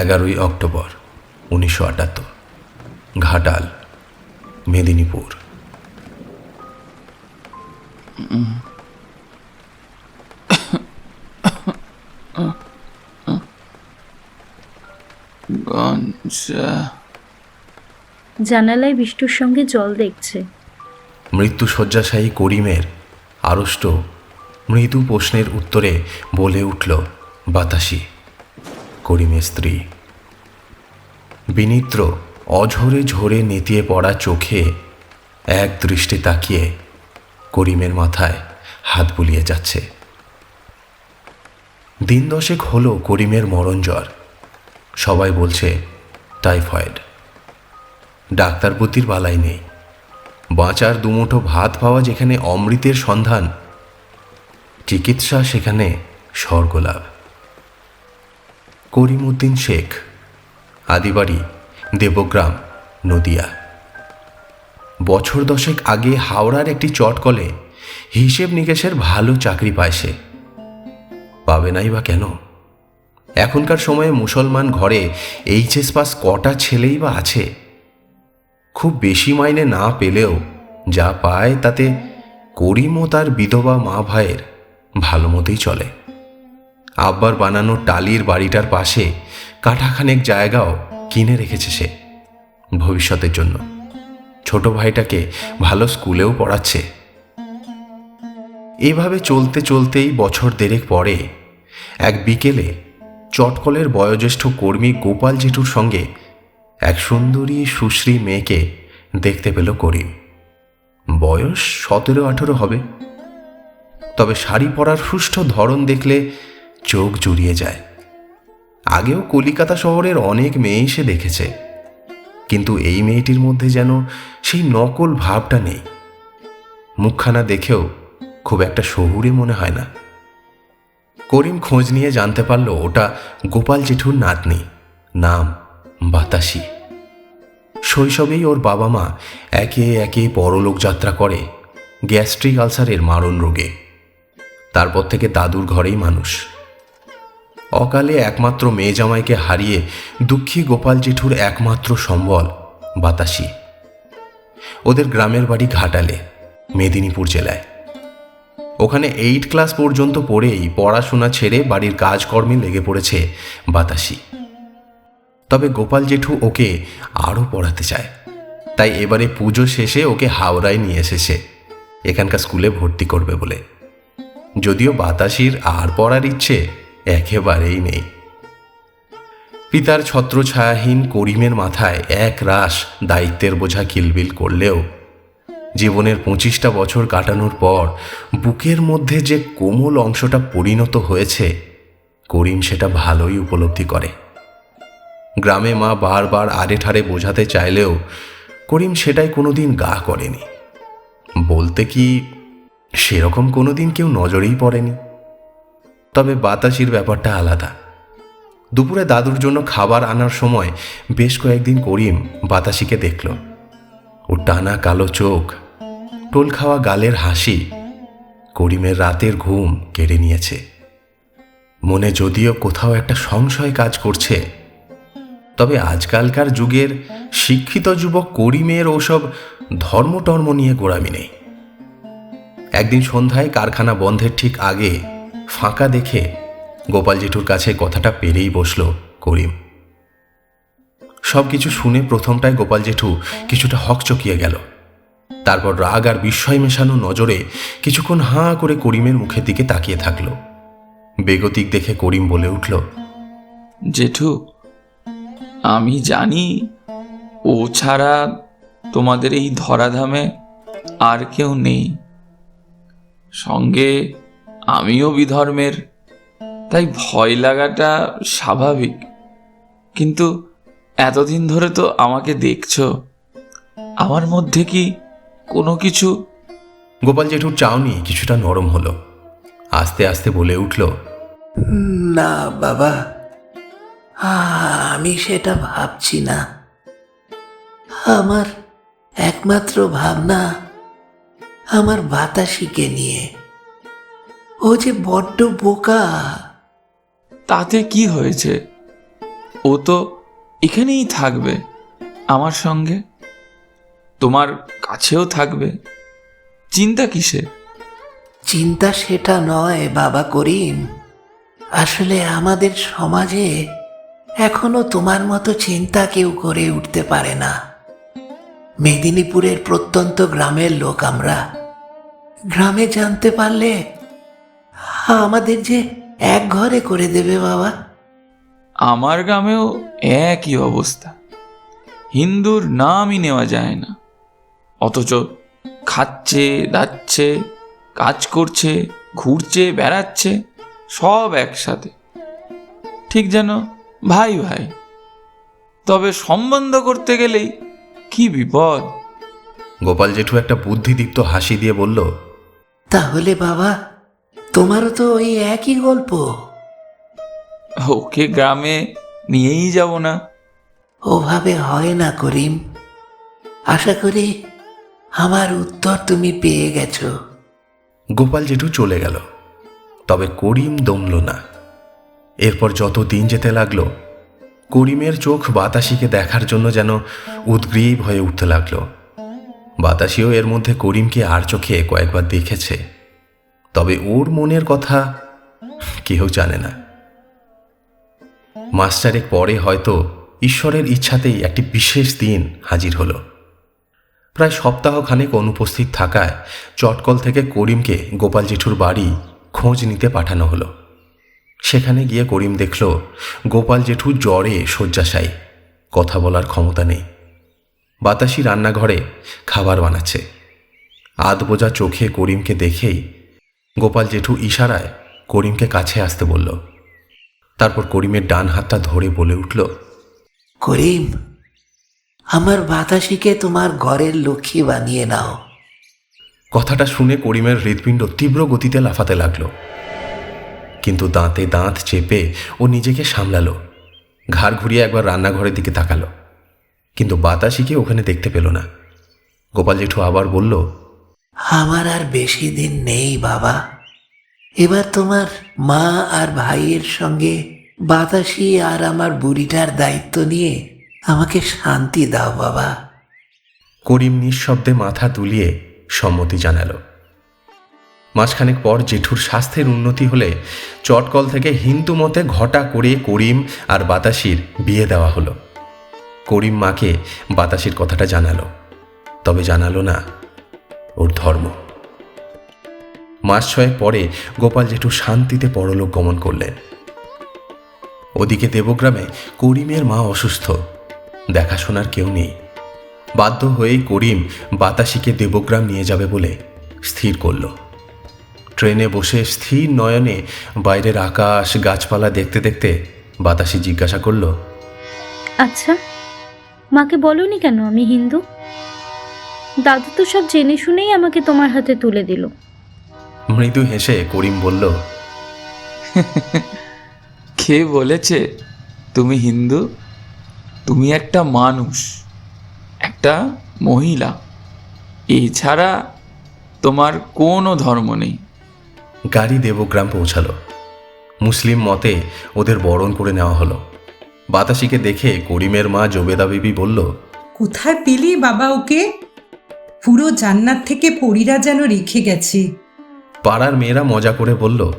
এগারোই অক্টোবর উনিশশো আটাত্তর ঘাটাল মেদিনীপুর। জানালায় বিষ্টুর সঙ্গে জল দেখছে। মৃত্যু শয্যাশায়ী করিমের আড়ষ্ট মৃদু প্রশ্নের উত্তরে বলে উঠল বাতাসি। করিমের স্ত্রী। বিনিত্র অঝরে ঝরে নেতিয়ে পড়া চোখে এক দৃষ্টি তাকিয়ে করিমের মাথায় হাত বুলিয়ে যাচ্ছে। দিন দশেক হলো করিমের মরণ জ্বর। সবাই বলছে, টাইফয়েড। ডাক্তার বুদ্ধির বালাই নেই। বাঁচার দুমুঠো ভাত পাওয়া যেখানে অমৃতের সন্ধান, চিকিৎসা সেখানে স্বর্গলাভ। করিমউদ্দিন শেখ, আদিবাড়ি, দেবগ্রাম, নদিয়া। বছর দশেক আগে হাওড়ার একটি চটকলে হিসেব নিকেশের ভালো চাকরি পায় সে। পাবে নাই বা কেন? এখনকার সময়ে মুসলমান ঘরে এইচএস পাস কটা ছেলেই বা আছে? খুব বেশি মাইনে না পেলেও যা পায় তাতে করিম ও তার বিধবা মা ভাইয়ের ভালো মতোই চলে। আব্বার বানানো টালির বাড়িটার পাশে কাঠাখানেক জায়গাও কিনে রেখেছে সে ভবিষ্যতের জন্য। ছোট ভাইটাকে ভালো স্কুলেও পড়াচ্ছে। এভাবে চলতে চলতেই বছর দেড়েক পরে এক বিকেলে চটকলের বয়োজ্যেষ্ঠ কর্মী গোপাল জেঠুর সঙ্গে এক সুন্দরী সুশ্রী মেয়েকে দেখতে পেল করিম। বয়স সতেরো আঠেরো হবে। তবে শাড়ি পরার সুষ্ঠু ধরন দেখলে চোখ জুড়িয়ে যায়। আগেও কলিকাতা শহরের অনেক মেয়ে সে দেখেছে। কিন্তু এই মেয়েটির মধ্যে যেন সেই নকল ভাবটা নেই। মুখখানা দেখেও খুব একটা শহুরে মনে হয় না। করিম খোঁজ নিয়ে জানতে পারল ওটা গোপাল জেঠুর নাতনি, নাম বাতাসি। শৈশবেই ওর বাবা মা একে একে পরলোক যাত্রা করে গ্যাস্ট্রিক আলসারের মারণ রোগে। তারপর থেকে দাদুর ঘরেই মানুষ। অকালে একমাত্র মেয়ে জামাইকে হারিয়ে দুঃখী গোপাল জেঠুর একমাত্র সম্বল বাতাসি। ওদের গ্রামের বাড়ি ঘাটালে, মেদিনীপুর জেলায়। ওখানে এইট ক্লাস পর্যন্ত পড়েই পড়াশোনা ছেড়ে বাড়ির কাজকর্মে লেগে পড়েছে বাতাসি। তবে গোপাল জেঠু ওকে আরও পড়াতে চায়। তাই এবারে পুজো শেষে ওকে হাওড়ায় নিয়ে এসেছে। এখানকার স্কুলে ভর্তি করবে বলে। যদিও বাতাসির আর পড়ার ইচ্ছে একেবারেই নেই। পিতার ছত্রছায়াহীন করিমের মাথায় এক রাস দায়িত্বের বোঝা কিলবিল করলেও জীবনের পঁচিশটা বছর কাটানোর পর বুকের মধ্যে যে কোমল অংশটা পরিণত হয়েছে, করিম সেটা ভালোই উপলব্ধি করে। গ্রামে মা বারবার আড়ে ঠাড়ে বোঝাতে চাইলেও করিম সেটাই কোনোদিন গা করেনি। বলতে কি সেরকম কোনোদিন কেউ নজরেই পড়েনি? তবে বাতাসির ব্যাপারটা আলাদা। দুপুরে দাদুর জন্য খাবার আনার সময় বেশ কয়েকদিন করিম বাতাসিকে দেখল। ওর টানা কালো চোখ, টোল খাওয়া গালের হাসি করিমের রাতের ঘুম কেড়ে নিয়েছে। মনে যদিও কোথাও একটা সংশয় কাজ করছে, তবে আজকালকার যুগের শিক্ষিত যুবক করিমের ওসব ধর্মটর্ম নিয়ে গোড়ামি নেই। একদিন সন্ধ্যায় কারখানা বন্ধের ঠিক আগে ফাঁকা দেখে গোপাল জেঠুর কাছে কথাটা পেরেই বসল করিম। সব কিছু শুনে প্রথমটায় গোপাল জেঠু কিছুটা হকচকিয়ে গেল। তারপর রাগ আর বিস্ময় মেশানো নজরে কিছুক্ষণ হাঁ করে করিমের মুখের দিকে তাকিয়ে থাকল। বেগতিক দেখে করিম বলে উঠল, জেঠু, আমি জানি ও ছাড়া তোমাদের এই ধরাধামে আর কেউ নেই। সঙ্গে আমিও বিধর্মের। তাই ভয় লাগাটা স্বাভাবিক। কিন্তু এতদিন ধরে তো আমাকে দেখছ। আমার মধ্যে কি কোনো কিছু গোপাল জেঠুর চাউনি কিছুটা নরম হলো। আস্তে আস্তে বলে উঠল না বাবা। আমি সেটা ভাবছি না। আমার একমাত্র ভাবনা আমার বাতাসিকে নিয়ে। ও যে বড্ড বোকা। তাতে কি হয়েছে? ও তো এখানেই থাকবে আমার সঙ্গে। তোমার কাছেও থাকবে। চিন্তা কিসের চিন্তা সেটা নয় বাবা করিম। আসলে আমাদের সমাজে এখনও তোমার মতো চিন্তা কেউ করে উঠতে পারে না। মেদিনীপুরের প্রত্যন্ত গ্রামের লোক আমরা। গ্রামে জানতে পারলে আমাদের যে এক ঘরে করে দেবে বাবা। আমার গ্রামেও একই অবস্থা। হিন্দুর নামই নেওয়া যায় না। অথচ খাচ্ছে দাচ্ছে কাজ করছে ঘুরছে বেড়াচ্ছে সব একসাথে। ঠিক যেন ভাই ভাই। তবে সম্বন্ধ করতে গেলেই কি বিপদ। গোপাল জেঠু একটা বুদ্ধিদীপ্ত হাসি দিয়ে বলল তাহলে বাবা তোমারও তো ওই একই গল্প। ওকে গ্রামে নিয়েই যাব না। ওভাবে হয় না করিম। আশা করি আমার উত্তর তুমি পেয়ে গেছো। গোপাল জেঠু চলে গেল তবে করিম দমল না। এরপর যত দিন যেতে লাগল করিমের চোখ বাতাসিকে দেখার জন্য যেন উদ্গ্রীব হয়ে উঠতে লাগল। বাতাসিও এর মধ্যে করিমকে আর চোখে কয়েকবার দেখেছে। তবে ওর মনের কথা কেউ জানে না। মাস্টারের পরে হয়তো ঈশ্বরের ইচ্ছাতেই একটি বিশেষ দিন হাজির হলো। প্রায় সপ্তাহখানেক অনুপস্থিত থাকায় চটকল থেকে করিমকে গোপাল জেঠুর বাড়ি খোঁজ নিতে পাঠানো হলো। সেখানে গিয়ে করিম দেখল গোপাল জেঠু জ্বরে শয্যাশায়ী, কথা বলার ক্ষমতা নেই। বাতাসি রান্নাঘরে খাবার বানাচ্ছে। আধ বোঝা চোখে করিমকে দেখেই গোপাল জেঠু ইশারায় করিমকে কাছে আসতে বলল। তারপর করিমের ডান হাতটা ধরে বলে উঠল করিম আমার বাতাসিকে তোমার ঘরের লক্ষ্মী বানিয়ে নাও। কথাটা শুনে করিমের হৃৎপিণ্ড তীব্র গতিতে লাফাতে লাগল। কিন্তু দাঁতে দাঁত চেপে ও নিজেকে সামলালো ঘাড় ঘুরিয়ে একবার রান্নাঘরের দিকে তাকালো। কিন্তু বাতাসিকে ওখানে দেখতে পেল না। গোপাল জেঠু আবার বলল আমার আর বেশি দিন নেই, বাবা। এবার তোমার মা আর ভাইয়ের সঙ্গে বাতাসি আর আমার বুড়িটার দায়িত্ব নিয়ে আমাকে শান্তি দাও, বাবা। করিম নিঃশব্দে মাথা তুলিয়ে সম্মতি জানালো। মাসখানেক পর জেঠুর স্বাস্থ্যের উন্নতি হলে চটকল থেকে হিন্দু মতে ঘটা করে করিম আর বাতাসির বিয়ে দেওয়া হলো। করিম মাকে বাতাসির কথাটা জানালো, তবে জানালো না ওর ধর্ম। মাস ছয়েক পরে গোপাল জেঠু শান্তিতে পরলোক গমন করলেন। ওদিকে দেবগ্রামে করিমের মা অসুস্থ। দেখাশোনার কেউ নেই। বাধ্য হয়েই করিম বাতাসিকে দেবগ্রাম নিয়ে যাবে বলে স্থির করল। ট্রেনে বসে স্থির নয়নে বাইরের আকাশ গাছপালা দেখতে দেখতে বাতাসি জিজ্ঞাসা করল আচ্ছা মাকে বলনি কেন আমি হিন্দু? দাদু তো সব জেনে শুনেই আমাকে তোমার হাতে তুলে দিল। মৃদু হেসে করিম বলল কে বলেছে তুমি হিন্দু? তুমি একটা মানুষ একটা মহিলা। এছাড়া তোমার কোনো ধর্ম নেই। গাড়ি দেবগ্রাম পৌঁছালো। মুসলিম মতে ওদের বরণ করে নেওয়া হলো। বাতাসিকে দেখে করিমের মা জবেদা বিবি বলল কোথায় পেলি বাবা ওকে? পুরো জান্নাত থেকে পরীরা যেন রেখে গেছে। পাড়ার মেয়েরা মজা করে বলল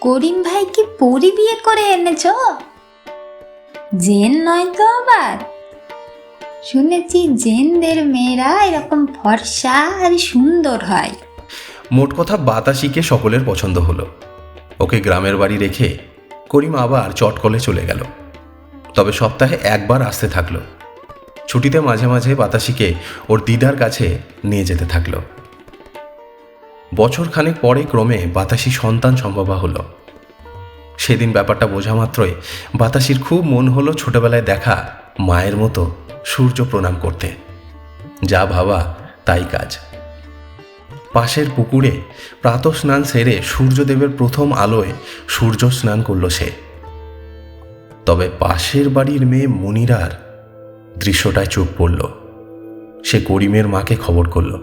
করিম ভাই কি পরি বিয়ে করে এনেছ? জেন নয় তো আবার? শুনেছি জেনদের মেয়েরা এরকম ফর্সা আর সুন্দর হয়। মোট কথা বাতাসিকে সকলের পছন্দ হলো। ওকে গ্রামের বাড়ি রেখে করিম আবার চটকলে চলে গেল। তবে সপ্তাহে একবার আসতে থাকল। ছুটিতে মাঝে মাঝে বাতাসিকে ওর দিদার কাছে নিয়ে যেতে থাকল। বছর খানেক পরে ক্রমে বাতাসি সন্তান সম্ভবা হলো। সেদিন ব্যাপারটা বোঝা মাত্রই বাতাসির খুব মন হলো ছোটবেলায় দেখা মায়ের মতো সূর্য প্রণাম করতে। যা ভাবা তাই কাজ। পাশের পুকুরে প্রাতঃস্নান সেরে সূর্যদেবের প্রথম আলোয় সূর্য স্নান করল সে। তবে পাশের বাড়ির মেয়ে মনিরার দৃশ্যটায় চোখ পড়ল। সে করিমের মাকে খবর করল।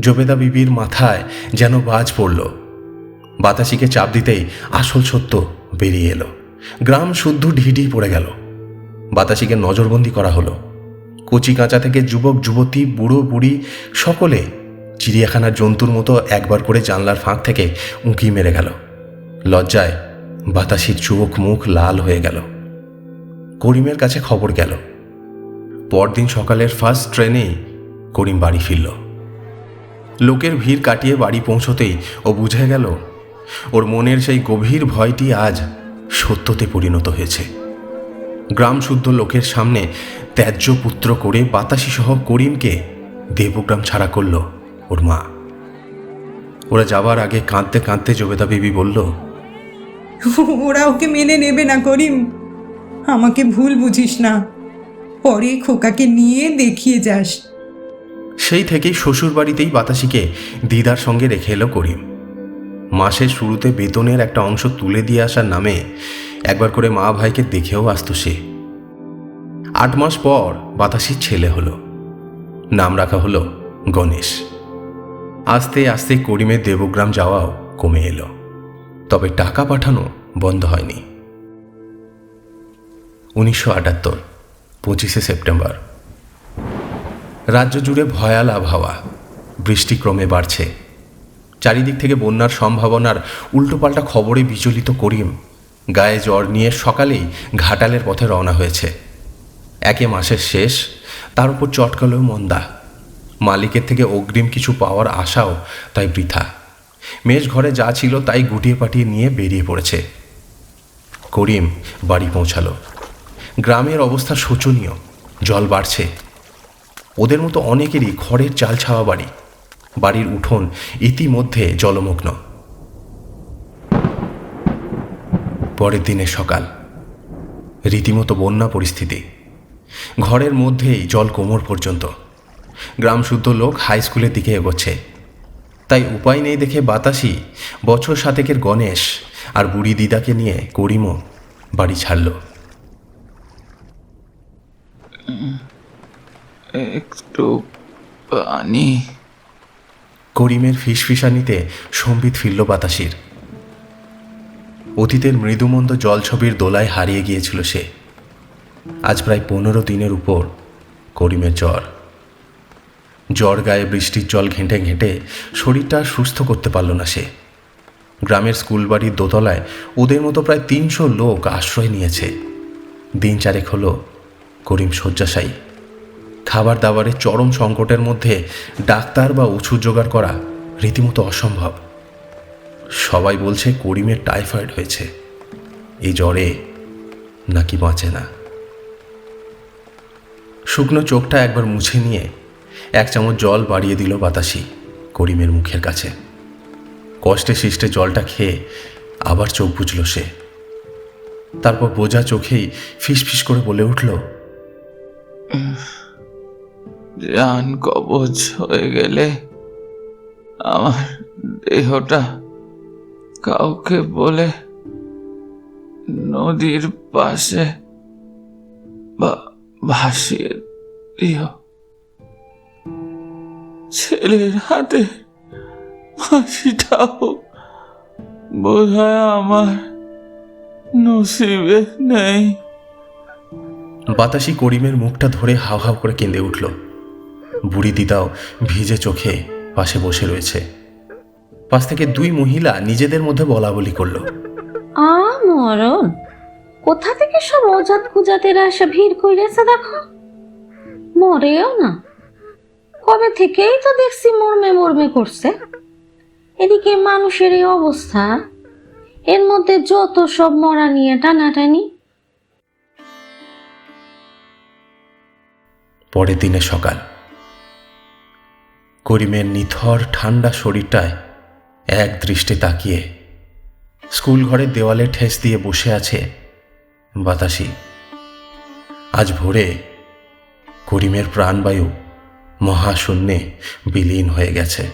জবেদা বিবির মাথায় যেন বাজ পড়ল। বাতাসিকে চাপ দিতেই আসল সত্য বেরিয়ে এলো। গ্রাম শুদ্ধ ঢিঢি পড়ে গেল। বাতাসিকে নজরবন্দি করা হলো। কচি কাঁচা থেকে যুবক, যুবতী, বুড়ো, বুড়ি সকলে চিড়িয়াখানার জন্তুর মতো একবার করে জানলার ফাঁক থেকে উঁকি মেরে গেল। লজ্জায় বাতাসির চোখ মুখ লাল হয়ে গেল। করিমের কাছে খবর গেল। পরদিন সকালের ফার্স্ট ট্রেনেই করিম বাড়ি ফিরল। লোকের ভিড় কাটিয়ে বাড়ি পৌঁছতেই ও বুঝে গেল, ওর মনের সেই গভীর ভয়টি আজ সত্যতে পরিণত হয়েছে। গ্রাম শুদ্ধ লোকের সামনে ত্যায্য পুত্র করে বাতাসি সহ করিমকে দেবগ্রাম ছাড়া করল ওর মা। ওরা যাবার আগে কাঁদতে কাঁদতে জবেদা বিবি বলল, ওরা ওকে মেনে নেবে না করিম। আমাকে ভুল বুঝিস না। পরে খোকাকে নিয়ে দেখিয়ে যাস। সেই থেকেই শ্বশুর বাড়িতেই বাতাসিকে দিদার সঙ্গে রেখে এলো করিম। মাসের শুরুতে বেতনের একটা অংশ তুলে দিয়ে আসার নামে একবার করে মা ভাইকে দেখেও আসতো সে। আট মাস পর বাতাসির ছেলে হলো। নাম রাখা হলো গণেশ। আস্তে আস্তে করিমের দেবগ্রাম যাওয়াও কমে এলো। তবে টাকা পাঠানো বন্ধ হয়নি। উনিশশো আটাত্তর পঁচিশে সেপ্টেম্বর। রাজ্য জুড়ে ভয়াল আবহাওয়া। বৃষ্টি ক্রমে বাড়ছে। চারিদিক থেকে বন্যার সম্ভাবনার উল্টোপাল্টা খবরে বিচলিত করিম। গায়ে জ্বর নিয়ে সকালেই ঘাটালের পথে রওনা হয়েছে। একে মাসের শেষ, তার উপর চটকালেও মন্দা। মালিকের থেকে অগ্রিম কিছু পাওয়ার আশাও তাই বৃথা। মেষ ঘরে যা ছিল তাই গুটিয়ে পাটিয়ে নিয়ে বেরিয়ে পড়েছে। করিম বাড়ি পৌঁছালো। গ্রামের অবস্থা শোচনীয়। জল বাড়ছে। ওদের মতো অনেকেরই খড়ের চাল ছাওয়া বাড়ি। বাড়ির উঠোন ইতিমধ্যে জলমগ্ন। পরের দিনে সকাল। রীতিমতো বন্যা পরিস্থিতি। ঘরের মধ্যেই জল কোমর পর্যন্ত। গ্রাম শুদ্ধ লোক হাই স্কুলের দিকে এগোচ্ছে। তাই উপায় নেই দেখে বাতাসি বছর সাতেকের গণেশ আর বুড়ি দিদাকে নিয়ে করিমও বাড়ি ছাড়ল। একটু পানি। করিমের ফিসফিসানিতে সম্বিত ফিরল বাতাসের। অতীতের মৃদুমন্দ জলছবির দোলায় হারিয়ে গিয়েছিল সে। আজ প্রায় পনেরো দিনের উপর করিমের জ্বর। জ্বর গায়ে বৃষ্টির জল ঘেঁটে ঘেঁটে শরীরটা সুস্থ করতে পারল না সে। গ্রামের স্কুল বাড়ির দোতলায় ওদের মতো প্রায় তিনশো লোক আশ্রয় নিয়েছে। দিন চারেক হলো করিম শয্যাশায়ী। খাবার দাবারের চরম সংকটের মধ্যে ডাক্তার বা ওষুধ জোগাড় করা রীতিমতো অসম্ভব। সবাই বলছে করিমের টাইফয়েড হয়েছে। এই জ্বরে নাকি বাঁচে না। শুকনো চোখটা একবার মুছে নিয়ে এক চামচ জল বাড়িয়ে দিল বাতাসি করিমের মুখের কাছে। কষ্টে শিষ্টে জলটা খেয়ে আবার চোখ বুঝল সে। তারপর বোঝা চোখেই ফিস ফিস করে বলে উঠল জান কবজ হয়ে গেলে আমার দেহটা কাউকে বলে নদীর পাশে বা- ভাসিয়ে দিও। ছেলের হাতে ফাঁসিটাও বোধ হয় আমার নসিবে নেই। বাতাসি করিমের মুখটা ধরে হাও হাও করে কেঁদে উঠল। বুড়ি দিদাও ভিজে চোখে পাশে বসে রয়েছে। পাশ থেকে দুই মহিলা নিজেদের মধ্যে বলা বলি করল। আ মরণ। কোথা থেকে সব অজাত কুজাতেরা এসে ভিড় কইরেছে দেখো? মরেও না। কবে থেকেই তো দেখছি মরমে মরমে করছে। এদিকে মানুষের এই অবস্থা। এর মধ্যে যত সব মরা নিয়ে টানাটানি। পরের দিনে সকাল। করিমের নিথর ঠান্ডা শরীরটায় এক দৃষ্টে তাকিয়ে স্কুল ঘরের দেওয়ালে ঠেস দিয়ে বসে আছে বাতাসি। আজ ভোরে করিমের প্রাণবায়ু মহাশূন্যে বিলীন হয়ে গেছে।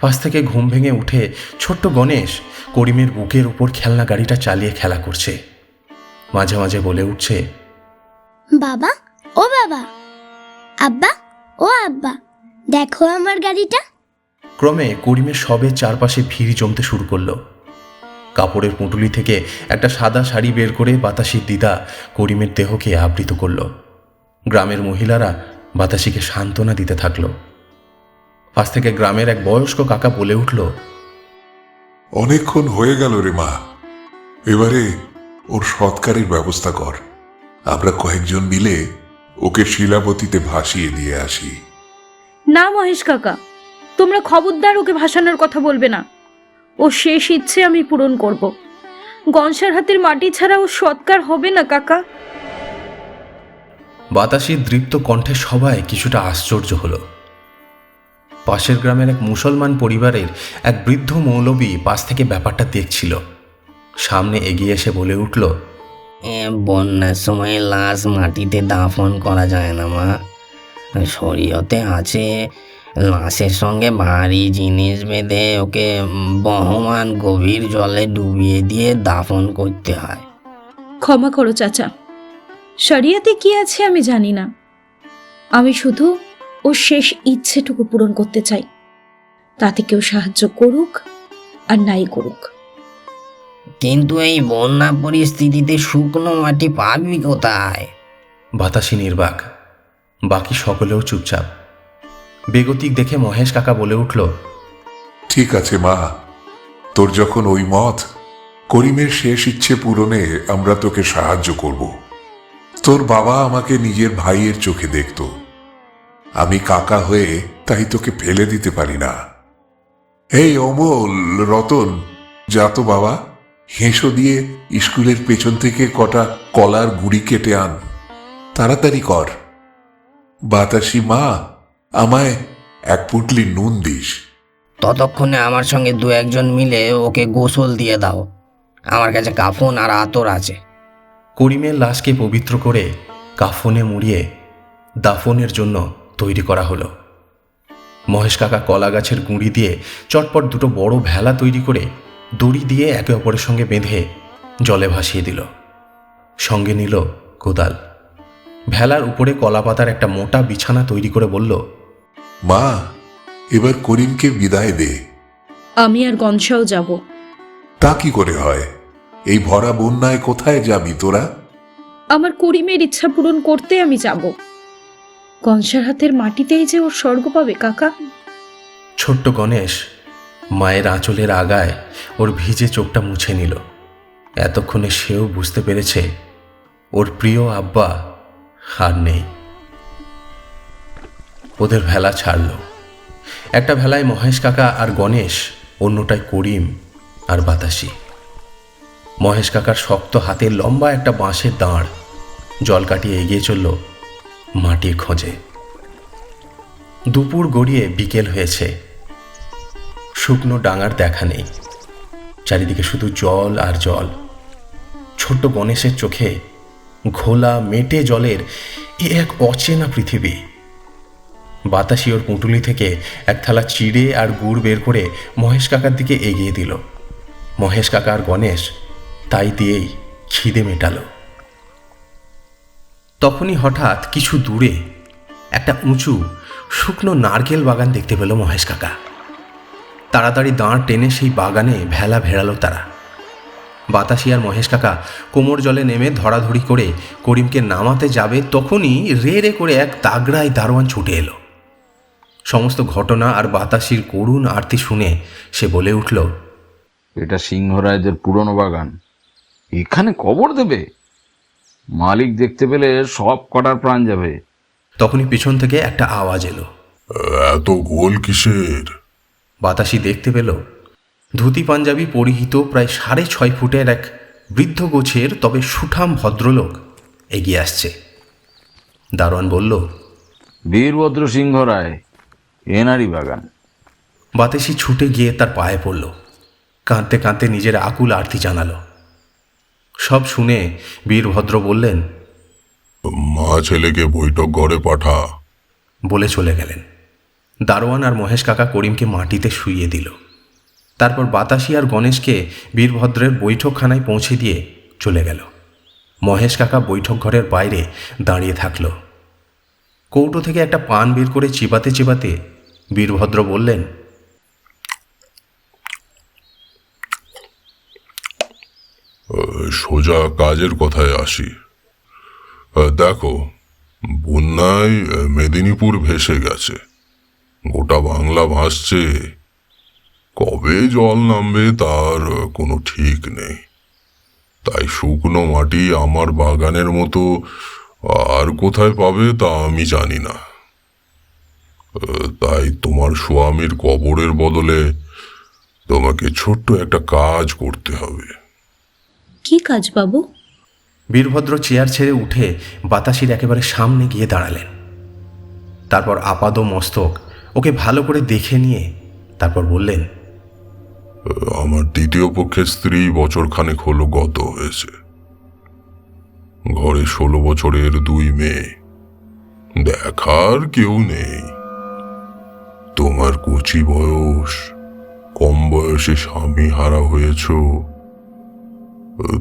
পাশ থেকে ঘুম ভেঙে উঠে ছোট্ট গণেশ করিমের বুকের উপর খেলনা গাড়িটা চালিয়ে খেলা করছে। মাঝে মাঝে বলে উঠছে, বাবা, ও বাবা। আব্বা, ও আব্বা। দেখো আমার গাড়িটা। ক্রমে করিমের সবে চারপাশে ভিড় জমতে শুরু করল। কাপড়ের পুঁটুলি থেকে একটা সাদা শাড়ি বের করে বাতাসির দিদা করিমের দেহকে আবৃত করল। গ্রামের মহিলারা বাতাসিকে সান্ত্বনা দিতে থাকল। পাশ থেকে গ্রামের এক বয়স্ক কাকা বলে উঠল অনেকক্ষণ হয়ে গেল রে মা। এবারে ওর সৎকারের ব্যবস্থা কর। আমরা কয়েকজন মিলে ওকে শিলাবতীতে ভাসিয়ে দিয়ে আসি। না মহেশ কাকা তোমরা খবরদার ওকে ভাসানোর কথা বলবে না। ও শেষ ইচ্ছে আমি পূরণ করব। গনসার হাতের মাটি ছাড়া ও সৎকার হবে না কাকা। বাতাসের দৃপ্ত কণ্ঠে সবাই কিছুটা আশ্চর্য হলো। পাশের গ্রামের এক মুসলমান পরিবারের এক বৃদ্ধ মৌলবী পাশ থেকে ব্যাপারটা দেখছিল। সামনে এগিয়ে এসে বলে উঠল এ, বন্যার সময় লাশ মাটিতে দাফন করা যায় না মা। শরীয়তে আছে। লাশের সঙ্গে ভারী জিনিস বেঁধে ওকে বহমান গভীর জলে ডুবিয়ে দিয়ে দাফন করতে হয়। ক্ষমা করো চাচা। শরিয়াতে কি আছে আমি জানি না। আমি শুধু ওর শেষ ইচ্ছেটুকু পূরণ করতে চাই। তাতে কেউ সাহায্য করুক আর নাই করুক। কিন্তু এই বন্যা পরিস্থিতিতে শুকনো মাটি পাবি কোথায়? বাতাসি নির্বাক বাকি সকলেও চুপচাপ। বেগতিক দেখে মহেশ কাকা বলে উঠল, ঠিক আছে মা, তোর যখন ওই মত, করিমের শেষ ইচ্ছে পূরণে আমরা তোকে সাহায্য করব। তোর বাবা আমাকে নিজের ভাইয়ের চোখে দেখত। আমি কাকা হয়ে তাই তোকে ফেলে দিতে পারি না। এই অমল, রতন, যা তো বাবা, হেঁসো দিয়ে স্কুলের পেছন থেকে কটা কলার গুড়ি কেটে আন। তাড়াতাড়ি কর। বাতাসি মা আমায় এক পুটলি নুন দিস। ততক্ষণে আমার সঙ্গে দু একজন মিলে ওকে গোসল দিয়ে দাও। আমার কাছে কাফন আর আতর আছে। করিমের লাশকে পবিত্র করে কাফনে মুড়িয়ে দাফনের জন্য তৈরি করা হলো। মহেশ কাকা কলা গাছের গুঁড়ি দিয়ে চটপট দুটো বড় ভেলা তৈরি করে দড়ি দিয়ে একে অপরের সঙ্গে বেঁধে জলে ভাসিয়ে দিল। সঙ্গে নিল কোদাল। ভেলার উপরে কলাপাতার একটা মোটা বিছানা তৈরি করে বলল মা এবার করিমকে বিদায় দে। আমি আর গনসাও যাব। তা কি করে হয়? এই ভরা বন্যায় কোথায় যাবি তোরা? আমার করিমের ইচ্ছা পূরণ করতে আমি যাব। গনসার হাতের মাটিতেই যে ওর স্বর্গ পাবে কাকা। ছোট্ট গণেশ মায়ের আঁচলের আগায় ওর ভিজে চোখটা মুছে নিল। এতক্ষণে সেও বুঝতে পেরেছে ওর প্রিয় আব্বা আর নেই। ওদের ভেলা ছাড়ল। একটা ভেলায় মহেশ কাকা আর গণেশ অন্যটায় করিম আর বাতাসি। মহেশ কাকার শক্ত হাতে লম্বা একটা বাঁশের দাঁড়, জল কাটিয়ে এগিয়ে চলল মাটির খোঁজে। দুপুর গড়িয়ে বিকেল হয়েছে। শুকনো ডাঙার দেখা নেই। চারিদিকে শুধু জল আর জল। ছোট্ট গণেশের চোখে ঘোলা মেটে জলের এ এক অচেনা পৃথিবী। বাতাসি ওর পুঁটুলি থেকে এক থালা চিড়ে আর গুড় বের করে মহেশ কাকার দিকে এগিয়ে দিল। মহেশ কাকা আর গণেশ তাই দিয়েই খিদে মেটাল। তখনই হঠাৎ কিছু দূরে একটা উঁচু, শুকনো নারকেল বাগান দেখতে পেল মহেশ কাকা। তাড়াতাড়ি দাঁড় টেনে সেই বাগানে ভেলা ভেড়ালো তারা। বাতাসি আর মহেশ কাকা কোমর জলে নেমে ধরাধরি করে করিমকে নামাতে যাবে তখনই রে রে করে এক তাগড়ায় দারোয়ান ছুটে এলো। সমস্ত ঘটনা আর বাতাসির করুণ আরতি শুনে সে বলে উঠল এটা সিংহরাজের পুরনো বাগান। এখানে কবর দেবে? মালিক দেখতে পেলে সব কটার প্রাণ যাবে। তখনই পিছন থেকে একটা আওয়াজ এলো। এত গোল কিসের? বাতাসি দেখতে পেল ধুতি পাঞ্জাবি পরিহিত প্রায় সাড়ে ছয় ফুটের এক বৃদ্ধ গোছের তবে সুঠাম ভদ্রলোক এগিয়ে আসছে। দারোয়ান বলল বীরভদ্র সিংহ রায় এনারি বাগান। বাতাসি ছুটে গিয়ে তার পায়ে পড়ল কাঁদতে কাঁদতে নিজের আকুল আরতি জানালো। সব শুনে বীরভদ্র বললেন মা ছেলেকে বৈঠক ঘরে পাঠা। বলে চলে গেলেন। দারোয়ান আর মহেশ কাকা করিমকে মাটিতে শুইয়ে দিল। তারপর বাতাসি আর গণেশকে বীরভদ্রের বৈঠকখানায় পৌঁছে দিয়ে চলে গেল। মহেশ কাকা বৈঠক ঘরের বাইরে দাঁড়িয়ে থাকল। কৌটো থেকে একটা পান বের করে চিবাতে চিবাতে বীরভদ্র বললেন সোজা কাজের কথায় আসি। দেখো বন্যায় মেদিনীপুর ভেসে গেছে। গোটা বাংলা ভাসছে। কবে জল নামবে তার কোনো ঠিক নেই। তাই শুকনো মাটি আমার বাগানের মতো আর কোথায় পাবে তা আমি জানি না। তাই তোমার স্বামীর কবরের বদলে তোমাকে ছোট্ট একটা কাজ করতে হবে। কি কাজ বাবু? বীরভদ্র চেয়ার ছেড়ে উঠে বাতাসির একেবারে সামনে গিয়ে দাঁড়ালেন। তারপর আপাদ মস্তক ওকে ভালো করে দেখে নিয়ে তারপর বললেন আমার দ্বিতীয় পক্ষের স্ত্রী বছর খানেক হলো গত হয়েছে। ঘরে ষোলো বছরের দুই মেয়ে। দেখার কেউ নেই। তোমার কচি বয়স, কম বয়সে স্বামী হারা হয়েছ।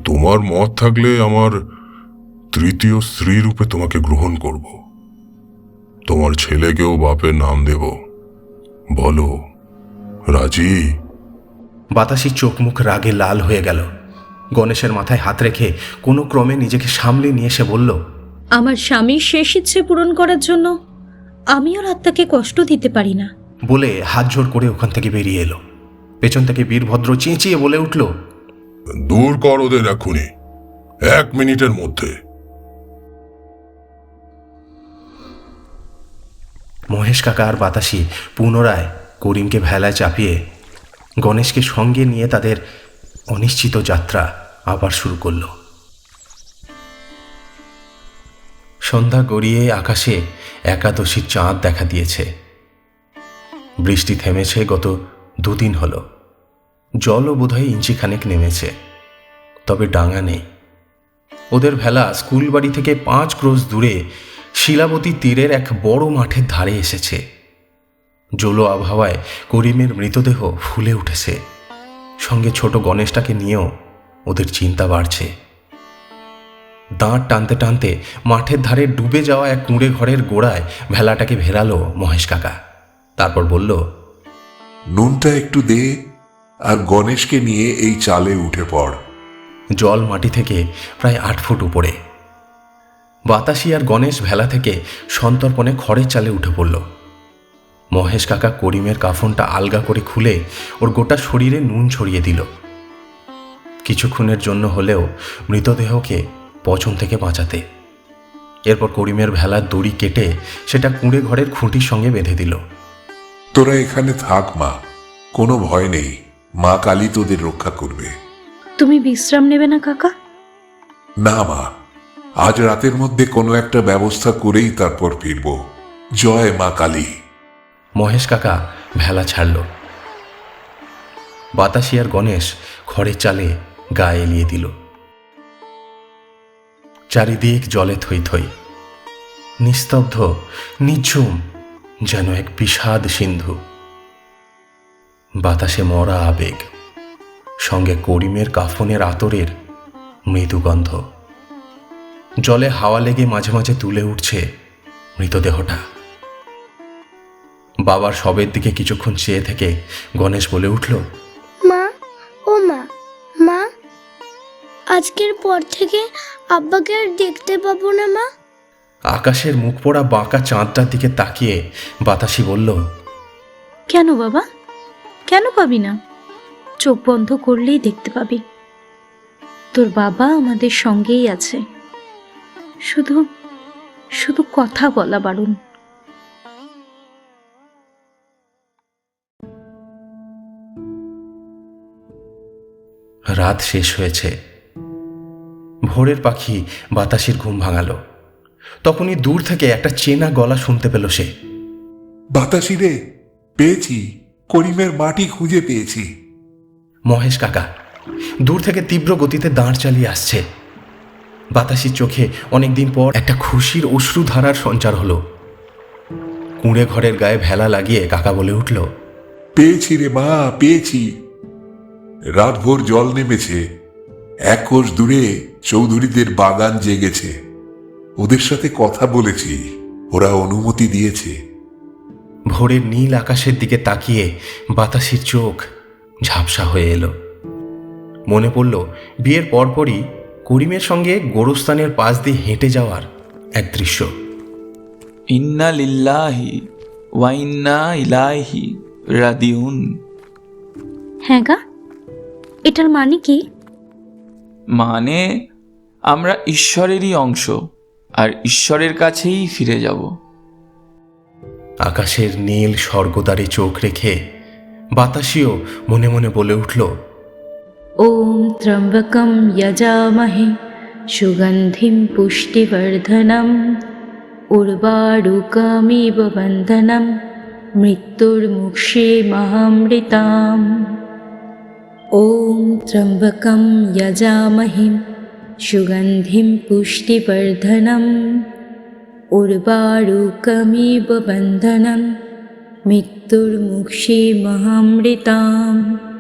তোমার মত থাকলে আমার তৃতীয় স্ত্রী রূপে তোমাকে গ্রহণ করব। তোমার ছেলেকেও বাপের নাম দেব। বলো, রাজি? বাতাসির চোখ মুখ রাগে লাল হয়ে গেল। গণেশের মাথায় হাত রেখে কোনো ক্রমে নিজেকে সামলে নিয়ে এসে বলল আমার স্বামীর শেষ ইচ্ছে পূরণ করার জন্য আমি ওর আত্মাকে কষ্ট দিতে পারি না। বলে হাত জোর করে ওখান থেকে বেরিয়ে এলো। পেছন থেকে বীরভদ্র চেঁচিয়ে বলে উঠল দূর কর ওদের এখনই এক মিনিটের মধ্যে। মহেশ কাকা আর বাতাসি পুনরায় করিমকে ভেলায় চাপিয়ে গণেশকে সঙ্গে নিয়ে তাদের অনিশ্চিত যাত্রা আবার শুরু করল। সন্ধ্যা গড়িয়ে আকাশে একাদশীর চাঁদ দেখা দিয়েছে। বৃষ্টি থেমেছে গত দুদিন হলো। জলও বোধহয় ইঞ্চিখানেক নেমেছে, তবে ডাঙা নেই। ওদের ভেলা স্কুল বাড়ি থেকে পাঁচ ক্রোশ দূরে শিলাবতী তীরের এক বড় মাঠের ধারে এসেছে। জলো আবহাওয়ায় করিমের মৃতদেহ ফুলে উঠেছে। সঙ্গে ছোট গণেশটাকে নিয়েও ওদের চিন্তা বাড়ছে। দাঁড় টানতে টানতে মাঠের ধারে ডুবে যাওয়া এক কুঁড়ে ঘরের গোড়ায় ভেলাটাকে ভেরালো মহেশ কাকা। তারপর বলল নুনটা একটু দে আর গণেশকে নিয়ে এই চালে উঠে পড়। জল মাটি থেকে প্রায় আট ফুট উপরে। বাতাসি আর গণেশ ভেলা থেকে সন্তর্পণে খড়ের চালে উঠে পড়ল। মহেশ কাকা করিমের কাফনটা আলগা করে খুলে ওর গোটা শরীরে নুন ছড়িয়ে দিল। কিছুক্ষণের জন্য হলেও মৃতদেহকে পচন থেকে বাঁচাতে। এরপর করিমের ভেলার দড়ি কেটে সেটা কুঁড়ে ঘরের খুঁটির সঙ্গে বেঁধে দিল। তোরা এখানে থাক মা। কোনো ভয় নেই। মা কালী তোদের রক্ষা করবে। তুমি বিশ্রাম নেবে না কাকা? না মা। আজ রাতের মধ্যে কোনো একটা ব্যবস্থা করেই তারপর ফিরব। জয় মা কালী। মহেশ কাকা ভেলা ছাড়ল। বাতাসি আর গণেশ খড়ের চালে গায়ে এলিয়ে দিল। চারিদিক জলে থই থই নিস্তব্ধ, নিঝুম যেন এক বিষাদ সিন্ধু। বাতাসে মরা আবেগ, সঙ্গে করিমের কাফনের আতরের মৃদু গন্ধ জলে হাওয়া লেগে মাঝে মাঝে তুলে উঠছে মৃতদেহটা। বাবার সবের দিকে কিছুক্ষণ চেয়ে থেকে গণেশ বলে উঠল মা ও মা মা আজকের পর থেকে আব্বাকে আর দেখতে পাবো না মা। আকাশের মুখ পোড়া বাঁকা চাঁদটার দিকে তাকিয়ে বাতাসি বলল কেন বাবা? কেন পাবি না? চোখ বন্ধ করলেই দেখতে পাবি। তোর বাবা আমাদের সঙ্গেই আছে। শুধু শুধু কথা বলা বারণ। রাত শেষ হয়েছে। ভোরের পাখি বাতাসের ঘুম ভাঙালো। তখনই দূর থেকে একটা চেনা গলা শুনতে পেল সে। বাতাসি রে পেয়েছি। করিমের মাটি খুঁজে পেয়েছি। মহেশ কাকা দূর থেকে তীব্র গতিতে দাঁড় চালিয়ে আসছে। বাতাসির চোখে অনেকদিন পর একটা খুশির অশ্রুধারার সঞ্চার হলো। কুঁড়ে ঘরের গায়ে ভেলা লাগিয়ে কাকা বলে উঠল পেয়েছি রে মা পেয়েছি। রাতভর জল নেমেছে। এক কোষ দূরে চৌধুরীদের বাগান জেগেছে। ওদের সাথে কথা বলেছি। ওরা অনুমতি দিয়েছে। ভোরের নীল আকাশের দিকে তাকিয়ে বাতাসের চোখ ঝাপসা হয়ে এলো। মনে পড়ল বিয়ের পরপরই করিমের সঙ্গে গোরস্থানের পাশ দিয়ে হেঁটে যাওয়ার এক দৃশ্য। ইন্না লিল্লাহি ওয়াইন্না ইলাহি রাদিউন হ্যাঁ গা। এটার মানে কি? মানে আমরা ঈশ্বরেরই অংশ আর ঈশ্বরের কাছেই ফিরে যাব। আকাশের নীল স্বর্গদ্বারে চোখ রেখে বাতাসিও মনে মনে বলে উঠল ওম ত্রম্বকম যজামহে সুগন্ধিম পুষ্টিবর্ধনম উর্বারুকমিব বন্ধনম মৃত্যুর্মুক্ষে মহামৃতাম। ॐ त्र्यम्बकं यजामहिं सुगन्धिं पुष्टिवर्धनम् उर्बारुकमिपबन्धनं मित्रुर्मुक्षी महामृताम्।